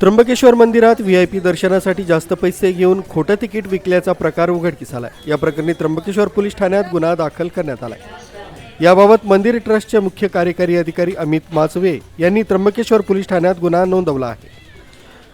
त्र्यंबकेश्वर मंदिरात V I P दर्शनासाठी जास्त पैसे घेऊन खोटं तिकीट विकल्याचा प्रकार उघडकीस आलाय. या प्रकरणी त्र्यंबकेश्वर पोलीस ठाण्यात गुन्हा दाखल करण्यात आलाय. याबाबत मंदिर ट्रस्टचे मुख्य कार्यकारी अधिकारी अमित माचवे यांनी त्र्यंबकेश्वर पोलीस ठाण्यात गुन्हा नोंदवला आहे.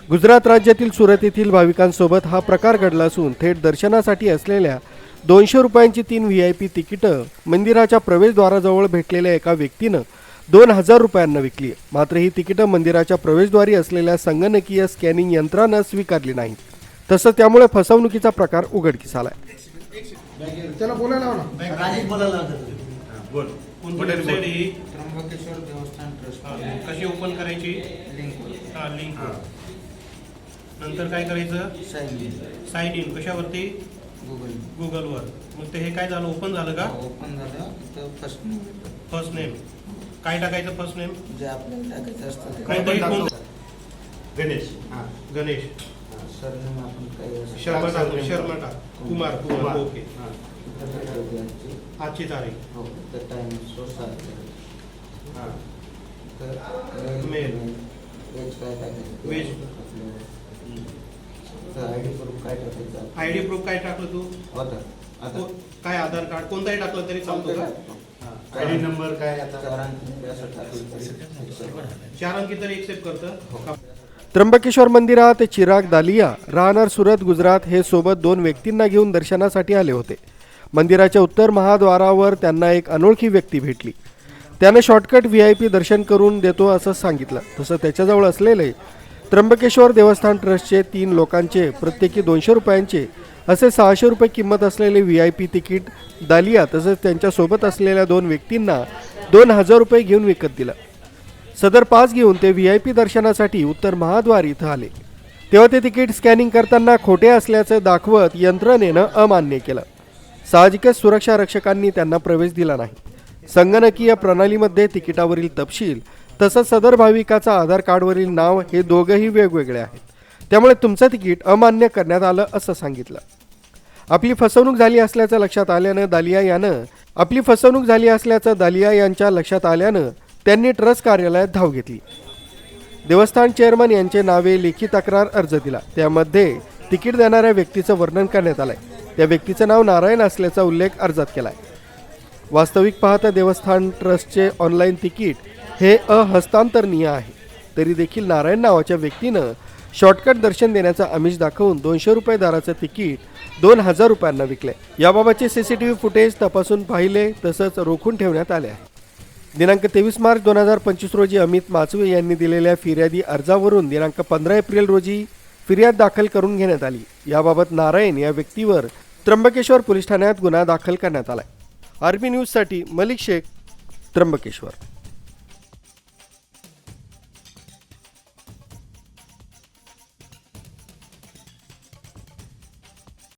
गुजरात राज्यातील सुरत येथील भाविकांसोबत हा प्रकार घडला असून थेट दर्शनासाठी असलेल्या दोनशे रुपयांची तीन व्ही आय पी तिकीटं मंदिराच्या प्रवेशद्वाराजवळ भेटलेल्या एका व्यक्तीनं दोन हजार रुपयांना विकली मात्र ही तिकीटं मंदिराच्या प्रवेशद्वारी असलेल्या संगणकीय स्कॅनिंग यंत्रानं स्वीकारली नाहीत. तसंच त्यामुळे फसवणुकीचा प्रकार उघडकीस आलाय. त्याला बोलायला लावा ना. राजेश बोलायला लागला बोल. कोणती वेबसाईट ही? त्र्यंबकेश्वर देवस्थान ट्रस्ट. कशी ओपन करायची? लिंक हा लिंक नंतर काय करायचं? साईन इन कशावरती? गुगल गुगलवर मग ते हे काय झालं? ओपन झालं का? ओपन झालं. तर फर्स्ट फर्स्ट नेम काय टाकायचं फर्स्ट नेम जे आपल्याला टाकायचं असतं ते. गणेश. हां. गणेश. सरनेम आपण काही असं शर्मा टाक. शर्मा टाक. कुमार कुमार. ओके. हा. ठेवते आजची. आजची तारीख. हो तर टाइम सो सात हा. तर मेल. वेज काय टाकायचं? वेज. डी प्रूफ काय टाकायचं आय डी प्रूफ काय टाकलं तू? होतं आता. को- काय आधार कार्ड? कोणताही टाकलं तरी चालतो का? आयडी नंबर काय आता? चार अंकी असं टाकलं तरी accept. चार अंकी तरी एक्सेप्ट करतं. का? त्र्यंबकेश्वर मंदिरात चिराग दालिया राहणार सुरत गुजरात हे सोबत दोन व्यक्तींना घेऊन दर्शनासाठी आले होते. मंदिराच्या उत्तर महाद्वारावर त्यांना एक अनोळखी व्यक्ती भेटली. त्यानं शॉर्टकट व्ही आय पी दर्शन करून देतो असं सांगितलं. तसं त्याच्याजवळ असलेले त्र्यंबकेश्वर देवस्थान ट्रस्टचे तीन लोकांचे प्रत्येकी दोनशे रुपयांचे असे सहाशे रुपये किंमत असलेले व्ही आय पी तिकीट दालिया तसंच त्यांच्यासोबत असलेल्या दोन व्यक्तींना दोन हजार रुपये घेऊन विकत दिलं. सदर पास घेऊन ते व्ही आय पी दर्शनासाठी उत्तर महाद्वार इथं आले. तेव्हा ते तिकीट स्कॅनिंग करताना खोटे असल्याचं दाखवत यंत्रणेनं अमान्य केलं. साहजिकच सुरक्षा रक्षकांनी त्यांना प्रवेश दिला नाही. संगणकीय प्रणालीमध्ये तिकिटावरील तपशील तसंच सदर भाविकाचा आधार कार्डवरील नाव हे दोघंही वेगवेगळे आहेत. त्यामुळे तुमचं तिकीट अमान्य करण्यात आलं असं सांगितलं. आपली फसवणूक झाली असल्याचं लक्षात आल्यानं दालिया यानं आपली फसवणूक झाली असल्याचं दालिया यांच्या लक्षात आल्यानं त्यांनी ट्रस्ट कार्यालयात धाव घेतली. देवस्थान चेअरमन यांचे नावे लेखी तक्रार अर्ज दिला. त्यामध्ये तिकीट देणाऱ्या व्यक्तीचं वर्णन करण्यात आलंय. त्या व्यक्तीचं नाव नारायण असल्याचा उल्लेख अर्जात केलाय. वास्तविक पाहता देवस्थान ट्रस्टचे ऑनलाईन तिकीट हे अहस्तांतरणीय आहे. तरी देखील नारायण नावाच्या व्यक्तीनं शॉर्टकट दर्शन देण्याचा आमिष दाखवून दोनशे रुपये दराचं तिकीट दोन हजार रुपयांना विकले याबाबतचे C C T V footage तपासून पाहिले तसंच रोखून ठेवण्यात आले आहे. दिनांक तेवीस मार्च दोन हजार पंचवीस रोजी अमित माचवे यांनी दिलेल्या फिर्यादी अर्जावरून दिनांक पंधरा एप्रिल रोजी फिर्याद दाखल करून घेण्यात आली. याबाबत नारायण या व्यक्तीवर त्र्यंबकेश्वर पोलीस ठाण्यात गुन्हा दाखल करण्यात आला आर्मी न्यूजसाठी मलिक शेख त्र्यंबकेश्वर.